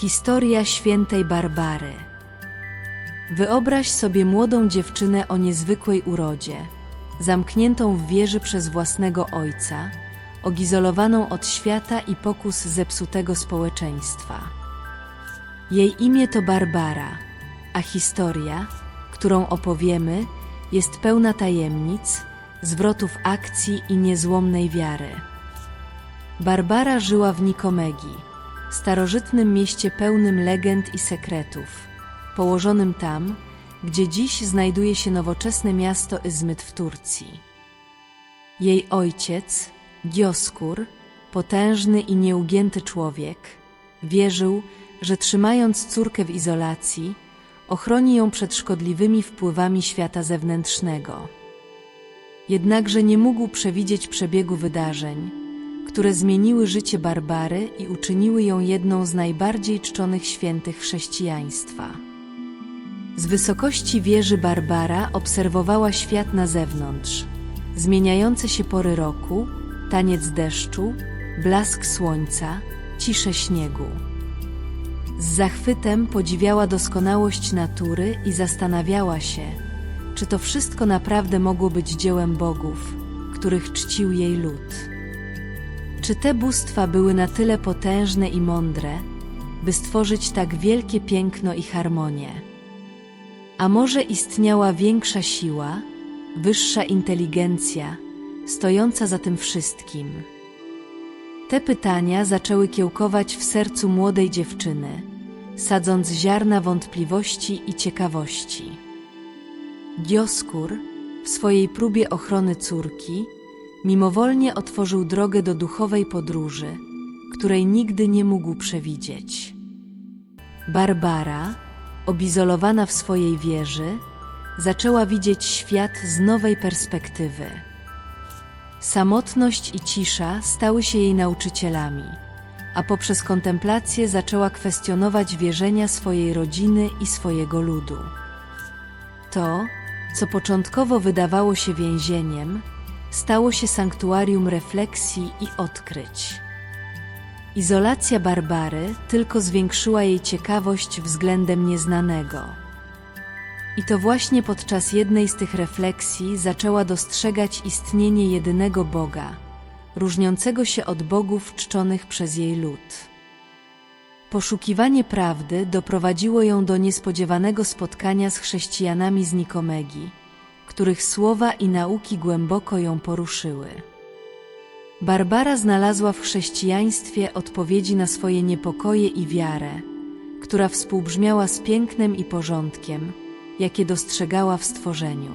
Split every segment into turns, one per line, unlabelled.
Historia świętej Barbary. Wyobraź sobie młodą dziewczynę o niezwykłej urodzie, zamkniętą w wieży przez własnego ojca, ogizolowaną od świata i pokus zepsutego społeczeństwa. Jej imię to Barbara, a historia, którą opowiemy, jest pełna tajemnic, zwrotów akcji i niezłomnej wiary. Barbara żyła w Nikomegii, starożytnym mieście pełnym legend i sekretów, położonym tam, gdzie dziś znajduje się nowoczesne miasto Izmyt w Turcji. Jej ojciec, Dioskur, potężny i nieugięty człowiek, wierzył, że trzymając córkę w izolacji, ochroni ją przed szkodliwymi wpływami świata zewnętrznego. Jednakże nie mógł przewidzieć przebiegu wydarzeń, które zmieniły życie Barbary i uczyniły ją jedną z najbardziej czczonych świętych chrześcijaństwa. Z wysokości wieży Barbara obserwowała świat na zewnątrz, zmieniające się pory roku, taniec deszczu, blask słońca, ciszę śniegu. Z zachwytem podziwiała doskonałość natury i zastanawiała się, czy to wszystko naprawdę mogło być dziełem bogów, których czcił jej lud. Czy te bóstwa były na tyle potężne i mądre, by stworzyć tak wielkie piękno i harmonię? A może istniała większa siła, wyższa inteligencja, stojąca za tym wszystkim? Te pytania zaczęły kiełkować w sercu młodej dziewczyny, sadząc ziarna wątpliwości i ciekawości. Dioskur, w swojej próbie ochrony córki, mimowolnie otworzył drogę do duchowej podróży, której nigdy nie mógł przewidzieć. Barbara, obizolowana w swojej wieży, zaczęła widzieć świat z nowej perspektywy. Samotność i cisza stały się jej nauczycielami, a poprzez kontemplację zaczęła kwestionować wierzenia swojej rodziny i swojego ludu. To, co początkowo wydawało się więzieniem, stało się sanktuarium refleksji i odkryć. Izolacja Barbary tylko zwiększyła jej ciekawość względem nieznanego. I to właśnie podczas jednej z tych refleksji zaczęła dostrzegać istnienie jedynego Boga, różniącego się od bogów czczonych przez jej lud. Poszukiwanie prawdy doprowadziło ją do niespodziewanego spotkania z chrześcijanami z Nikomegii, których słowa i nauki głęboko ją poruszyły. Barbara znalazła w chrześcijaństwie odpowiedzi na swoje niepokoje i wiarę, która współbrzmiała z pięknem i porządkiem, jakie dostrzegała w stworzeniu.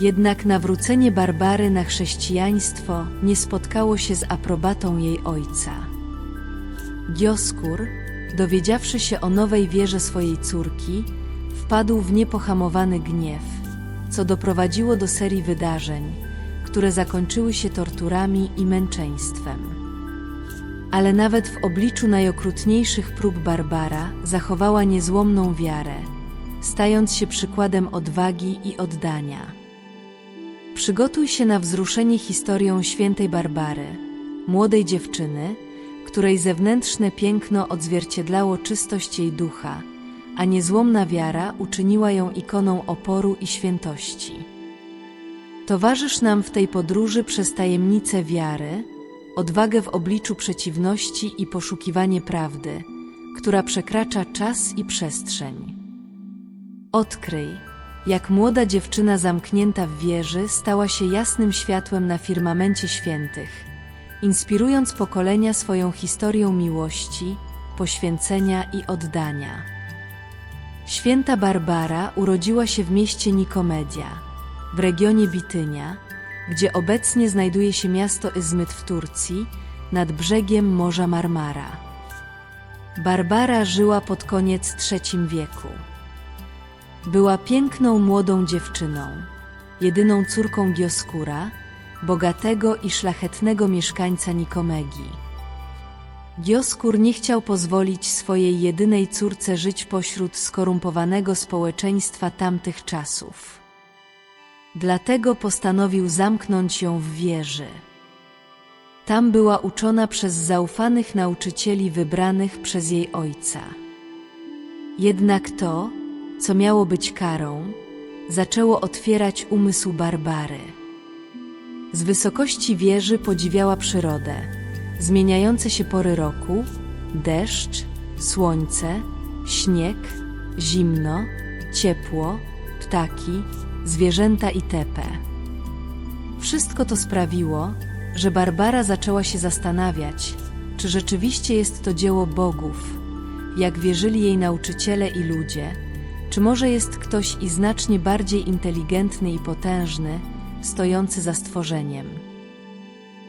Jednak nawrócenie Barbary na chrześcijaństwo nie spotkało się z aprobatą jej ojca. Dioskur, dowiedziawszy się o nowej wierze swojej córki, wpadł w niepohamowany gniew, co doprowadziło do serii wydarzeń, które zakończyły się torturami i męczeństwem. Ale nawet w obliczu najokrutniejszych prób Barbara zachowała niezłomną wiarę, stając się przykładem odwagi i oddania. Przygotuj się na wzruszenie historią świętej Barbary, młodej dziewczyny, której zewnętrzne piękno odzwierciedlało czystość jej ducha, a niezłomna wiara uczyniła ją ikoną oporu i świętości. Towarzysz nam w tej podróży przez tajemnicę wiary, odwagę w obliczu przeciwności i poszukiwanie prawdy, która przekracza czas i przestrzeń. Odkryj, jak młoda dziewczyna zamknięta w wieży stała się jasnym światłem na firmamencie świętych, inspirując pokolenia swoją historią miłości, poświęcenia i oddania. Święta Barbara urodziła się w mieście Nikomedia, w regionie Bitynia, gdzie obecnie znajduje się miasto Izmyt w Turcji, nad brzegiem Morza Marmara. Barbara żyła pod koniec III wieku. Była piękną młodą dziewczyną, jedyną córką Dioskura, bogatego i szlachetnego mieszkańca Nikomegii. Dioskur nie chciał pozwolić swojej jedynej córce żyć pośród skorumpowanego społeczeństwa tamtych czasów. Dlatego postanowił zamknąć ją w wieży. Tam była uczona przez zaufanych nauczycieli wybranych przez jej ojca. Jednak to, co miało być karą, zaczęło otwierać umysł Barbary. Z wysokości wieży podziwiała przyrodę, zmieniające się pory roku, deszcz, słońce, śnieg, zimno, ciepło, ptaki, zwierzęta i tepe. Wszystko to sprawiło, że Barbara zaczęła się zastanawiać, czy rzeczywiście jest to dzieło bogów, jak wierzyli jej nauczyciele i ludzie, czy może jest ktoś i znacznie bardziej inteligentny i potężny, stojący za stworzeniem.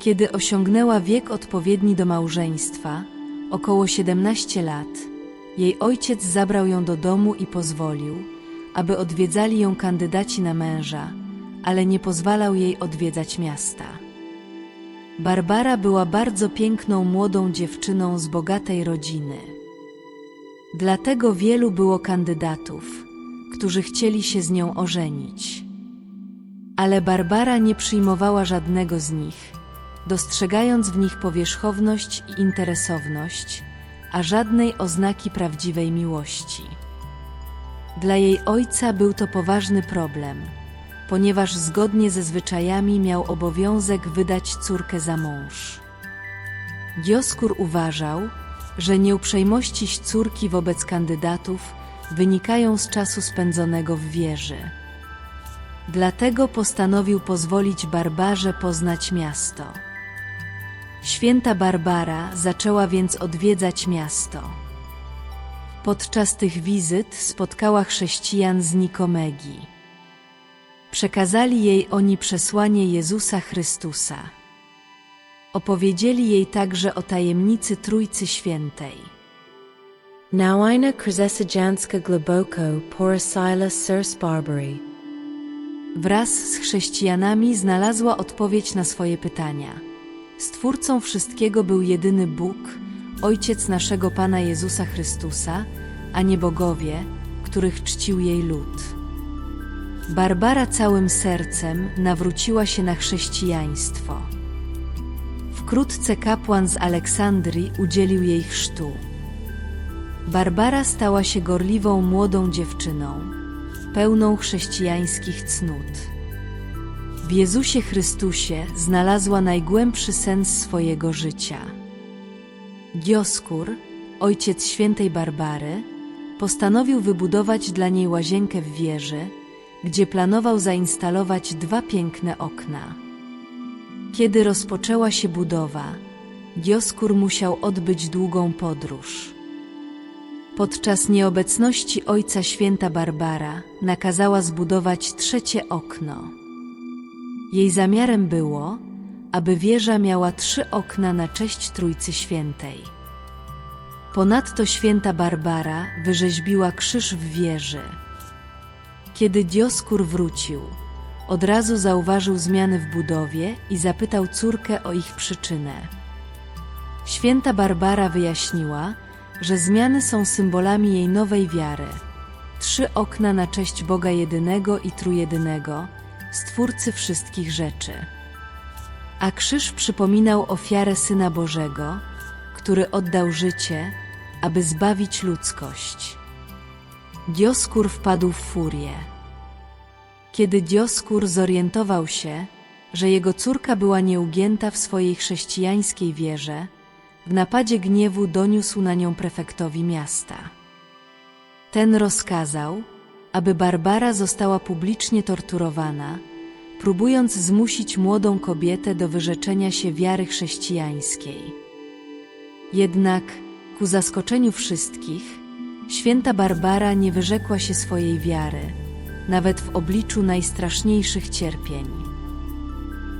Kiedy osiągnęła wiek odpowiedni do małżeństwa, około 17 lat, jej ojciec zabrał ją do domu i pozwolił, aby odwiedzali ją kandydaci na męża, ale nie pozwalał jej odwiedzać miasta. Barbara była bardzo piękną młodą dziewczyną z bogatej rodziny. Dlatego wielu było kandydatów, którzy chcieli się z nią ożenić. Ale Barbara nie przyjmowała żadnego z nich, dostrzegając w nich powierzchowność i interesowność, a żadnej oznaki prawdziwej miłości. Dla jej ojca był to poważny problem, ponieważ zgodnie ze zwyczajami miał obowiązek wydać córkę za mąż. Dioskur uważał, że nieuprzejmości córki wobec kandydatów wynikają z czasu spędzonego w wieży. Dlatego postanowił pozwolić Barbarze poznać miasto. Święta Barbara zaczęła więc odwiedzać miasto. Podczas tych wizyt spotkała chrześcijan z Nikomegi. Przekazali jej oni przesłanie Jezusa Chrystusa. Opowiedzieli jej także o tajemnicy Trójcy Świętej.
Nawina Krzesedzianska Globoko Porosila Sirs Barbary.
Wraz z chrześcijanami znalazła odpowiedź na swoje pytania. Stwórcą wszystkiego był jedyny Bóg, Ojciec naszego Pana Jezusa Chrystusa, a nie bogowie, których czcił jej lud. Barbara całym sercem nawróciła się na chrześcijaństwo. Wkrótce kapłan z Aleksandrii udzielił jej chrztu. Barbara stała się gorliwą młodą dziewczyną, pełną chrześcijańskich cnót. W Jezusie Chrystusie znalazła najgłębszy sens swojego życia. Dioskur, ojciec świętej Barbary, postanowił wybudować dla niej łazienkę w wieży, gdzie planował zainstalować dwa piękne okna. Kiedy rozpoczęła się budowa, Dioskur musiał odbyć długą podróż. Podczas nieobecności ojca święta Barbara nakazała zbudować trzecie okno. Jej zamiarem było, aby wieża miała trzy okna na cześć Trójcy Świętej. Ponadto święta Barbara wyrzeźbiła krzyż w wieży. Kiedy Dioskur wrócił, od razu zauważył zmiany w budowie i zapytał córkę o ich przyczynę. Święta Barbara wyjaśniła, że zmiany są symbolami jej nowej wiary. Trzy okna na cześć Boga jedynego i trójjedynego, Stwórcy wszystkich rzeczy. A krzyż przypominał ofiarę Syna Bożego, który oddał życie, aby zbawić ludzkość. Dioskur wpadł w furię. Kiedy Dioskur zorientował się, że jego córka była nieugięta w swojej chrześcijańskiej wierze, w napadzie gniewu doniósł na nią prefektowi miasta. Ten rozkazał, aby Barbara została publicznie torturowana, próbując zmusić młodą kobietę do wyrzeczenia się wiary chrześcijańskiej. Jednak, ku zaskoczeniu wszystkich, święta Barbara nie wyrzekła się swojej wiary, nawet w obliczu najstraszniejszych cierpień.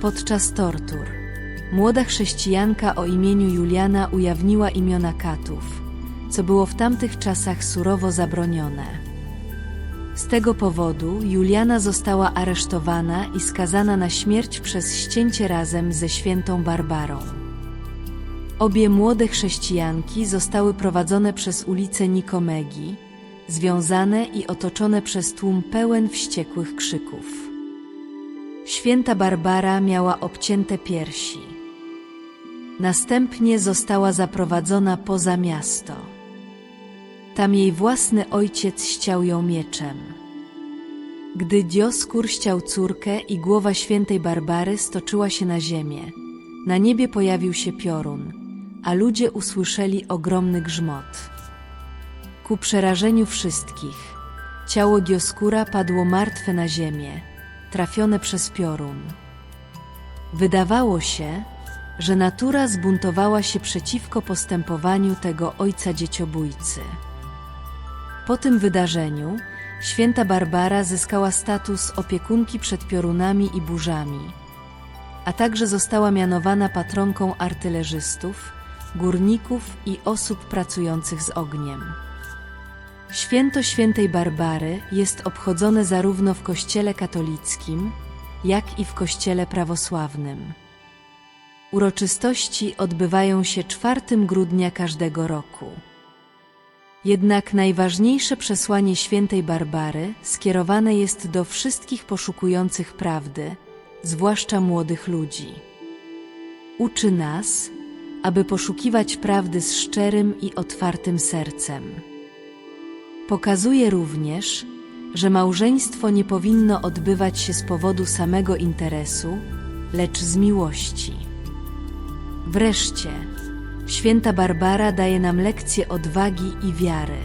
Podczas tortur, młoda chrześcijanka o imieniu Juliana ujawniła imiona katów, co było w tamtych czasach surowo zabronione. Z tego powodu Juliana została aresztowana i skazana na śmierć przez ścięcie razem ze świętą Barbarą. Obie młode chrześcijanki zostały prowadzone przez ulicę Nikomegi, związane i otoczone przez tłum pełen wściekłych krzyków. Święta Barbara miała obcięte piersi. Następnie została zaprowadzona poza miasto. Tam jej własny ojciec ściał ją mieczem. Gdy Dioskór ściał córkę i głowa świętej Barbary stoczyła się na ziemię, na niebie pojawił się piorun, a ludzie usłyszeli ogromny grzmot. Ku przerażeniu wszystkich, ciało Dioskóra padło martwe na ziemię, trafione przez piorun. Wydawało się, że natura zbuntowała się przeciwko postępowaniu tego ojca dzieciobójcy. Po tym wydarzeniu święta Barbara zyskała status opiekunki przed piorunami i burzami, a także została mianowana patronką artylerzystów, górników i osób pracujących z ogniem. Święto świętej Barbary jest obchodzone zarówno w Kościele katolickim, jak i w Kościele prawosławnym. Uroczystości odbywają się 4 grudnia każdego roku. Jednak najważniejsze przesłanie świętej Barbary skierowane jest do wszystkich poszukujących prawdy, zwłaszcza młodych ludzi. Uczy nas, aby poszukiwać prawdy z szczerym i otwartym sercem. Pokazuje również, że małżeństwo nie powinno odbywać się z powodu samego interesu, lecz z miłości. Wreszcie, święta Barbara daje nam lekcję odwagi i wiary.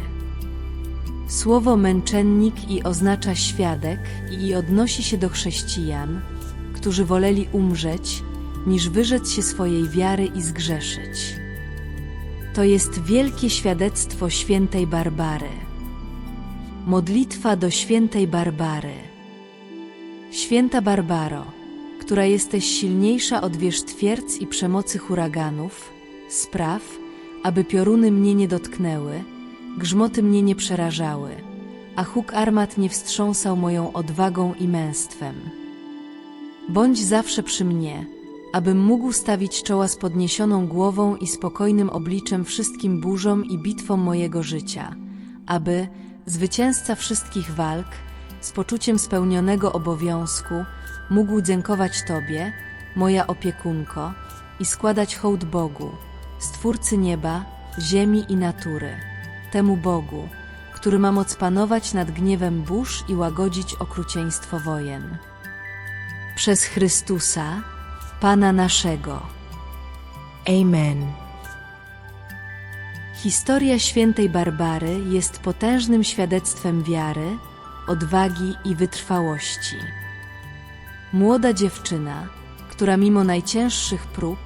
Słowo męczennik i oznacza świadek i odnosi się do chrześcijan, którzy woleli umrzeć, niż wyrzec się swojej wiary i zgrzeszyć. To jest wielkie świadectwo świętej Barbary. Modlitwa do świętej Barbary. Święta Barbaro, która jesteś silniejsza od wież twierdz i przemocy huraganów, spraw, aby pioruny mnie nie dotknęły, grzmoty mnie nie przerażały, a huk armat nie wstrząsał moją odwagą i męstwem. Bądź zawsze przy mnie, abym mógł stawić czoła z podniesioną głową i spokojnym obliczem wszystkim burzom i bitwom mojego życia, aby, zwycięzca wszystkich walk, z poczuciem spełnionego obowiązku, mógł dziękować Tobie, moja opiekunko, i składać hołd Bogu, Stwórcy nieba, ziemi i natury, temu Bogu, który ma moc panować nad gniewem burz i łagodzić okrucieństwo wojen. Przez Chrystusa, Pana naszego.
Amen.
Historia świętej Barbary jest potężnym świadectwem wiary, odwagi i wytrwałości. Młoda dziewczyna, która mimo najcięższych prób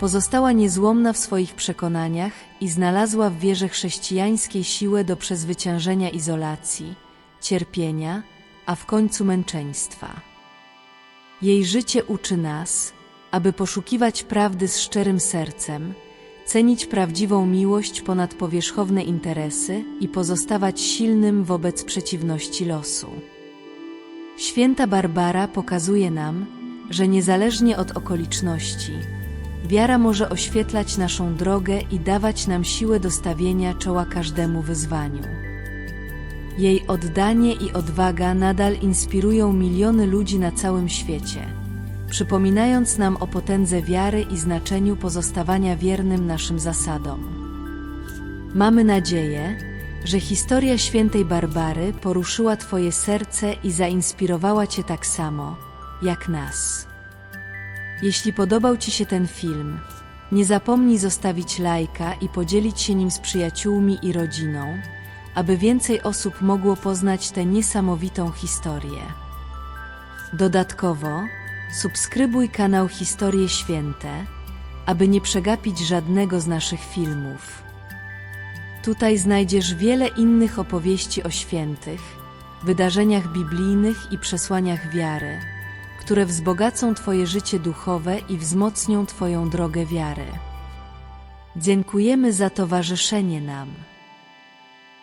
pozostała niezłomna w swoich przekonaniach i znalazła w wierze chrześcijańskiej siłę do przezwyciężenia izolacji, cierpienia, a w końcu męczeństwa. Jej życie uczy nas, aby poszukiwać prawdy z szczerym sercem, cenić prawdziwą miłość ponad powierzchowne interesy i pozostawać silnym wobec przeciwności losu. Święta Barbara pokazuje nam, że niezależnie od okoliczności, wiara może oświetlać naszą drogę i dawać nam siłę do stawienia czoła każdemu wyzwaniu. Jej oddanie i odwaga nadal inspirują miliony ludzi na całym świecie, przypominając nam o potędze wiary i znaczeniu pozostawania wiernym naszym zasadom. Mamy nadzieję, że historia świętej Barbary poruszyła Twoje serce i zainspirowała Cię tak samo, jak nas. Jeśli podobał Ci się ten film, nie zapomnij zostawić lajka i podzielić się nim z przyjaciółmi i rodziną, aby więcej osób mogło poznać tę niesamowitą historię. Dodatkowo, subskrybuj kanał Historie Święte, aby nie przegapić żadnego z naszych filmów. Tutaj znajdziesz wiele innych opowieści o świętych, wydarzeniach biblijnych i przesłaniach wiary, które wzbogacą Twoje życie duchowe i wzmocnią Twoją drogę wiary. Dziękujemy za towarzyszenie nam.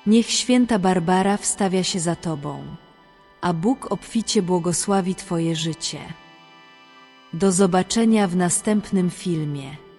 Niech święta Barbara wstawia się za Tobą, a Bóg obficie błogosławi Twoje życie. Do zobaczenia w następnym filmie.